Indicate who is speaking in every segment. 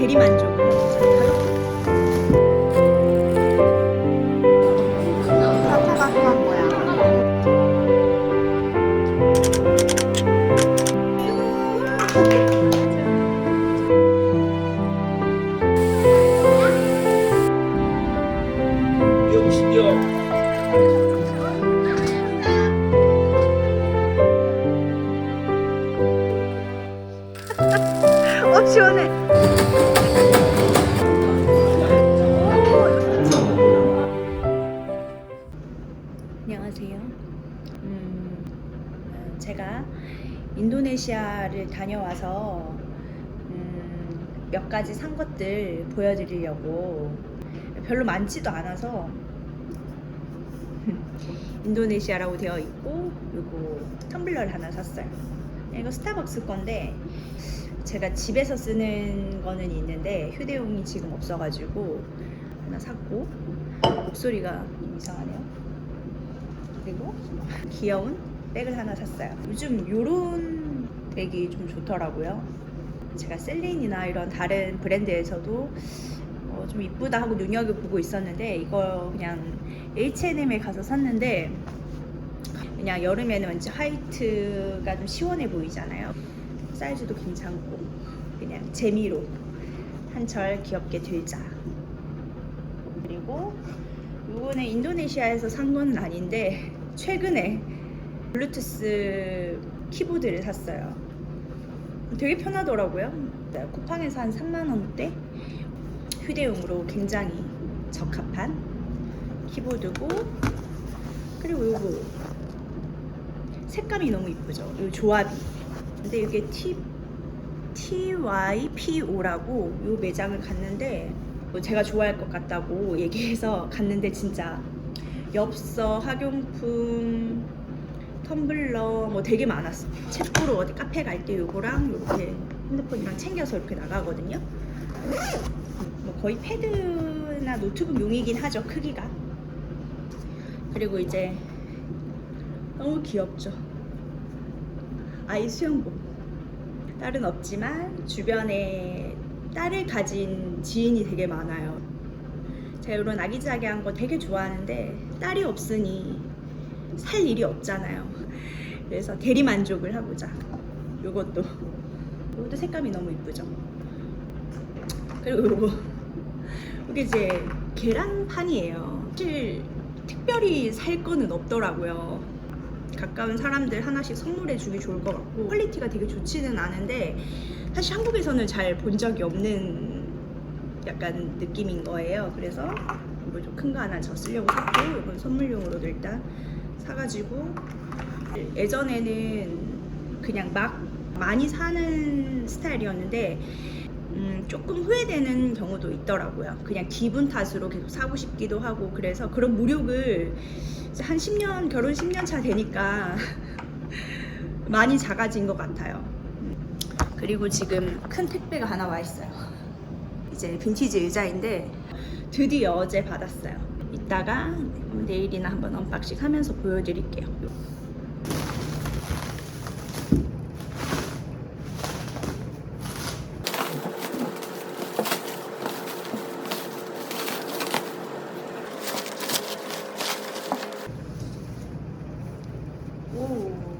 Speaker 1: 대리만족 어 시원해. 안녕하세요. 음, 제가 인도네시아를 다녀와서 음, 몇 가지 산 것들 보여드리려고 별로 많지도 않아서 인도네시아라고 되어 있고 그리고 텀블러를 하나 샀어요. 이거 스타벅스 건데 제가 집에서 쓰는 거는 있는데 휴대용이 지금 없어가지고 하나 샀고 목소리가 좀 이상하네요. 그리고 귀여운 백을 하나 샀어요. 요즘 요런 백이 좀 좋더라고요. 제가 셀린이나 이런 다른 브랜드에서도 어, 좀 이쁘다 하고 눈여겨보고 있었는데 이거 그냥 H&M에 가서 샀는데 그냥 여름에는 왠지 화이트가 좀 시원해 보이잖아요. 사이즈도 괜찮고 그냥 재미로 한철 귀엽게 들자. 그리고 이거는 인도네시아에서 산 건 아닌데 최근에 블루투스 키보드를 샀어요. 되게 편하더라고요. 쿠팡에서 한 3만 원대 휴대용으로 굉장히 적합한 키보드고 그리고 요거 색감이 너무 이쁘죠. 요 조합이. 근데 이게 T TYPO라고 요 매장을 갔는데 뭐 제가 좋아할 것 같다고 얘기해서 갔는데 진짜 엽서, 학용품, 텀블러 뭐 되게 많았어. 책 보러 어디 카페 갈 때 요거랑 이렇게 핸드폰이랑 챙겨서 이렇게 나가거든요. 뭐 거의 패드나 노트북 용이긴 하죠 크기가. 그리고 이제 너무 귀엽죠. 아이 수영복. 딸은 없지만 주변에 딸을 가진 지인이 되게 많아요. 제가 이런 아기자기한 거 되게 좋아하는데 딸이 없으니 살 일이 없잖아요. 그래서 대리 만족을 하고자. 요것도 요것도 색감이 너무 이쁘죠. 그리고 요거 이게 이제 계란판이에요. 사실 특별히 살 거는 없더라고요. 가까운 사람들 하나씩 선물해 주기 좋을 것 같고 퀄리티가 되게 좋지는 않은데 사실 한국에서는 잘 본 적이 없는 약간 느낌인 거예요. 그래서 이거 좀큰 거 하나 저 쓰려고 샀고 이건 선물용으로도 일단 사가지고 예전에는 그냥 막 많이 사는 스타일이었는데 음, 조금 후회되는 경우도 있더라고요. 그냥 기분 탓으로 계속 사고 싶기도 하고 그래서 그런 무력을 한 10년 결혼 10년 차 되니까 많이 작아진 것 같아요. 음. 그리고 지금 큰 택배가 하나 와 있어요. 이제 빈티지 의자인데 드디어 어제 받았어요. 이따가 내일이나 한번 언박싱 하면서 보여드릴게요. 오.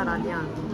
Speaker 2: 진짜 맛있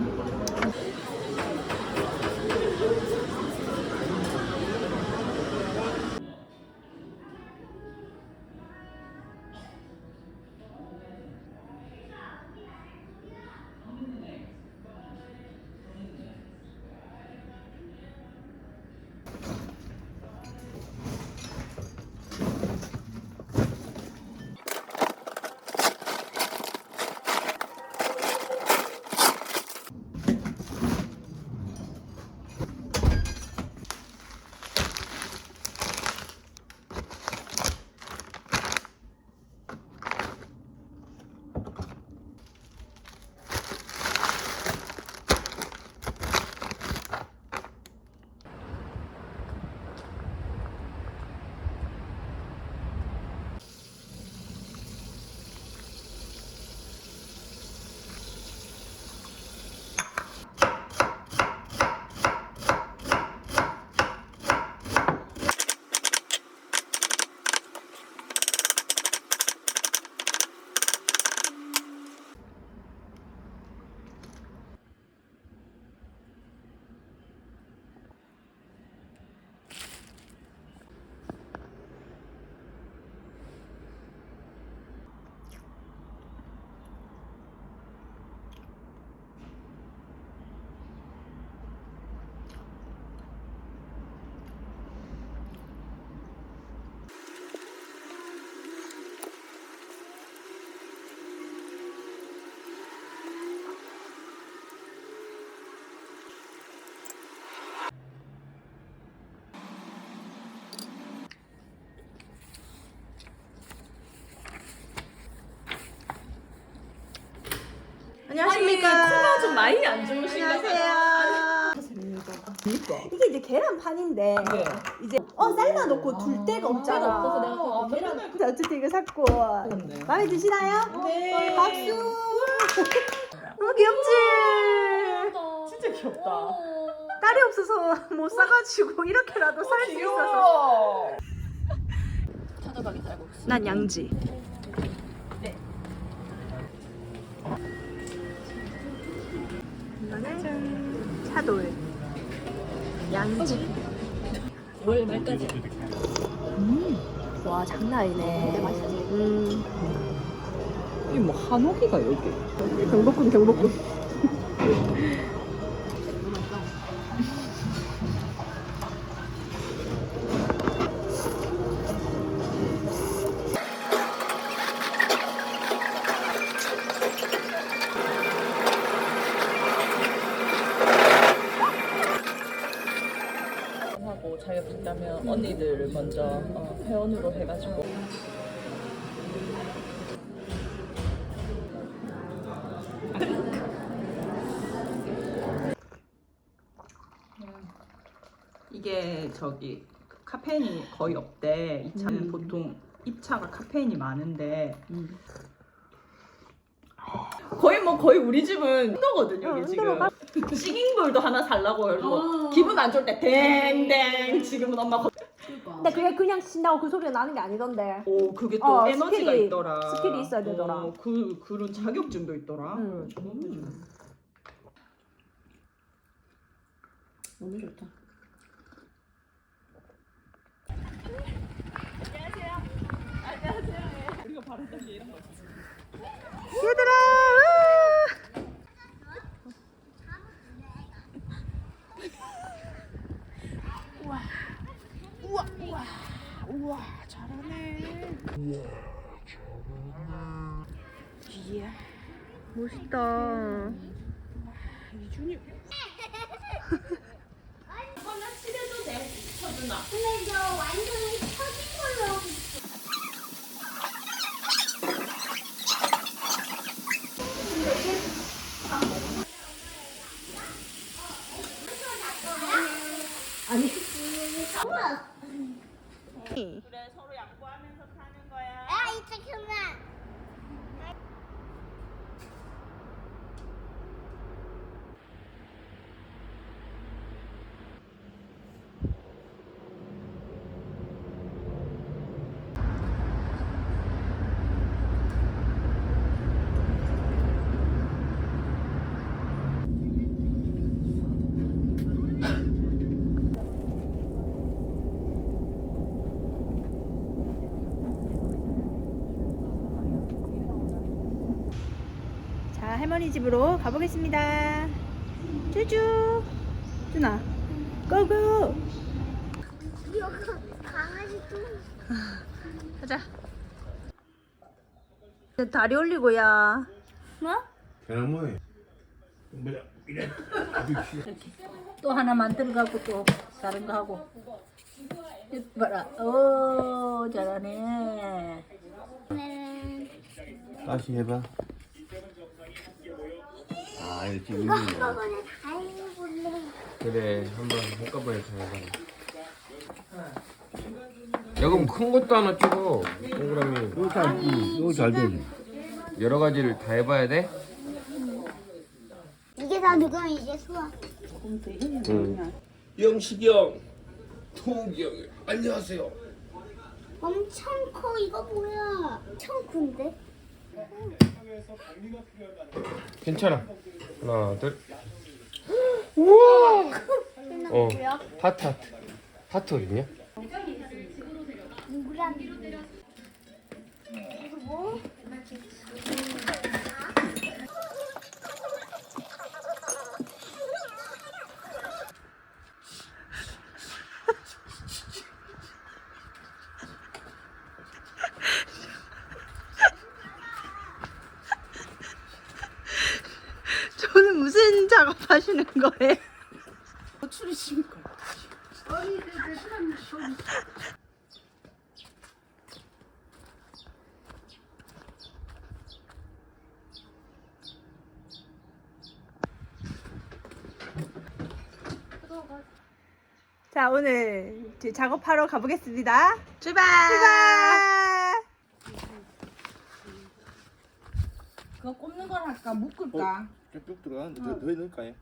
Speaker 3: 안녕하십니까.
Speaker 4: 코가 좀 많이 안 좋으신가
Speaker 3: 안녕하세요. 이게 이제 계란판인데
Speaker 4: 네.
Speaker 3: 이제 어 삶아 놓고 둘 데가 없잖아.
Speaker 4: 없어서 내가
Speaker 3: 어,
Speaker 4: 계란-
Speaker 3: 자, 어쨌든 이거 샀고
Speaker 4: 그렇네.
Speaker 3: 마음에 드시나요?
Speaker 4: 네.
Speaker 3: 박수. 너무 귀엽지.
Speaker 4: 진짜 귀엽다.
Speaker 3: 딸이 없어서 못 사가지고 이렇게라도 살 수 있어서.
Speaker 4: 찾아가기 살고.
Speaker 3: 난 양지. 이거는 차돌. 양지.
Speaker 4: 월 말까지.
Speaker 3: 와 장난 아니네. 음.
Speaker 4: 이뭐 한옥이가 여기.
Speaker 3: 경복궁 경복궁.
Speaker 5: 이게 저기 카페인이 거의 없대. 이 차는 보통 입차가 카페인이 많은데 거의 뭐 거의 우리 집은 흔거거든요
Speaker 3: 어,
Speaker 5: 이게 지금. 싱잉볼도 하나 살라고 해가지고 기분 안 좋을 때 댕댕 지금은 엄마 거...
Speaker 3: 근데 그게 그냥 신다고 그 소리가 나는 게 아니던데.
Speaker 5: 오 그게 또
Speaker 3: 어,
Speaker 5: 에너지가
Speaker 3: 스킬이-
Speaker 5: 있더라
Speaker 3: 스킬이 있어야 되더라.
Speaker 5: 어, 그, 그런 자격증도 있더라
Speaker 3: 음.
Speaker 5: 음.
Speaker 4: 너무 좋다.
Speaker 3: 얘들아! 우와. 우와, 우와. 우와, 잘하네. 우와, 잘하네. 이야, 멋있다. 와, 이준이.
Speaker 6: 아, 하나
Speaker 7: 칠해도 돼, 서준아.
Speaker 6: 근데 이거
Speaker 7: 완전. 할머니 집으로 가보겠습니다. 쭈쭈. 쭈나. 고고.
Speaker 6: 강아지 또.
Speaker 7: 가자. 다리 올리고야. 뭐?
Speaker 8: 그냥 뭐해? 뭐야? 이래.
Speaker 9: 또 하나 만들어갖고 또 다른 거 하고 봐라 오 잘하네
Speaker 8: 다시 해봐. 아, 지금
Speaker 6: 이거
Speaker 8: 있는 거.
Speaker 6: 한꺼번에 다 해볼래.
Speaker 10: 그래 한번 한꺼번에 다 해봐라 야 그럼 큰 것도 하나 찍어 동그라미
Speaker 8: 이거 잘, 이거 잘 되지.
Speaker 10: 여러 가지를 다 해봐야 돼?
Speaker 6: 이게 다 누가 이제 수학.
Speaker 10: 응 영식이 형 통기 형 안녕하세요
Speaker 6: 엄청 커. 이거 뭐야? 엄청 큰데?
Speaker 10: 괜찮아. 하나 둘. 우와! 어 하트 하트. 하트 어딨냐?
Speaker 6: 누구랑? 그리고
Speaker 7: 저는 무슨 작업 하시는 거예요? 자 오늘 이제 작업하러 가보겠습니다. 출발! 출발!
Speaker 9: 그거 꼽는 걸 할까 묶을까
Speaker 8: 쭉쭉 들어가는데 더, 더 넣을까요?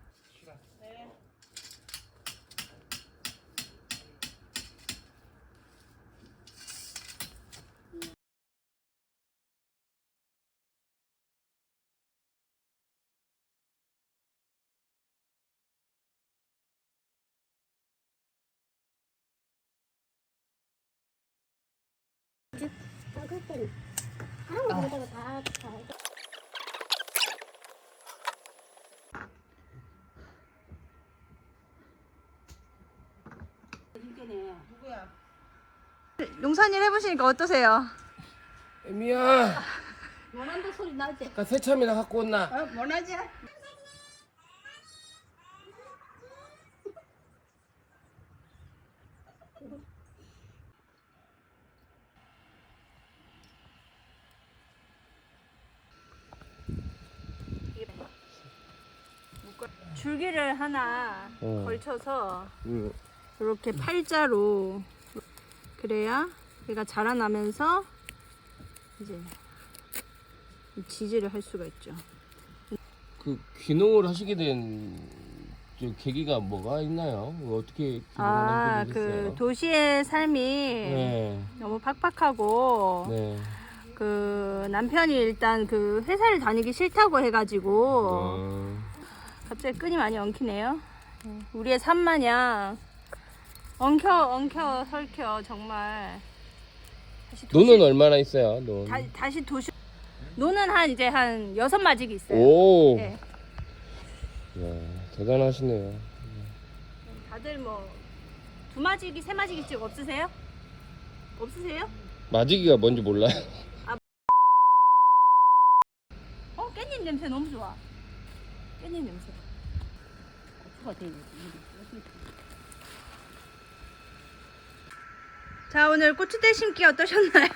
Speaker 6: 먹을 때는 다른 거 못하고 다 다.
Speaker 7: 용산일 해보시니까 어떠세요?
Speaker 10: 애미야
Speaker 9: 원한다 소리 나지
Speaker 10: 아까 새참이나 갖고 온나
Speaker 9: 어 원하지
Speaker 7: 줄기를 하나
Speaker 10: 어.
Speaker 7: 걸쳐서
Speaker 10: 응.
Speaker 7: 이렇게 팔자로 그래야 얘가 자라나면서 이제 이 지지를 할 수가 있죠.
Speaker 10: 그 귀농을 하시게 된저 계기가 뭐가 있나요? 어떻게 귀농을
Speaker 7: 아,
Speaker 10: 하게
Speaker 7: 그
Speaker 10: 됐어요?
Speaker 7: 도시의 삶이
Speaker 10: 네.
Speaker 7: 너무 팍팍하고
Speaker 10: 네.
Speaker 7: 그 남편이 일단 그 회사를 다니기 싫다고 해가지고
Speaker 10: 어,
Speaker 7: 갑자기 끈이 많이 엉키네요. 네, 우리의 삶 마냥 엉켜 엉켜 설켜 정말. 다시 도시,
Speaker 10: 논은 얼마나 있어요? 논.
Speaker 7: 다, 다시 도시 노는 한 이제 한 여섯 마지기 있어요.
Speaker 10: 오.
Speaker 7: 네.
Speaker 10: 야, 대단하시네요.
Speaker 7: 다들 뭐 두 마지기 세 마지기씩 없으세요? 없으세요?
Speaker 10: 마지기가 뭔지 몰라요.
Speaker 7: 어 깻잎 냄새 너무 좋아. 깻잎 냄새.
Speaker 9: 고추가 되
Speaker 3: 자 오늘 고추대 심기 어떠셨나요?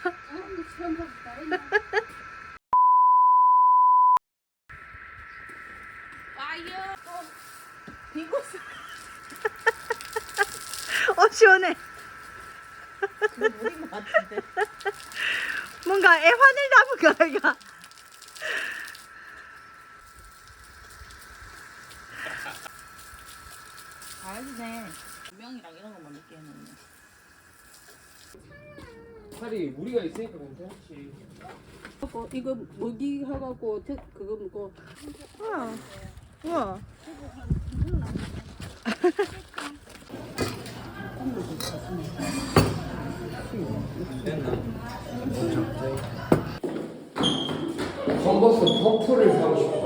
Speaker 3: 어 시원해. 뭔가 애환을 담은 거야.
Speaker 11: 잘하시네. 명이랑 이런 늦게 해
Speaker 10: 팔이 무리가 있으니까 괜찮지.
Speaker 4: 이거 먹이 해갖고 그거 먹고
Speaker 3: 우와. 우와.
Speaker 10: 컨버스 퍼플을 사고 싶어.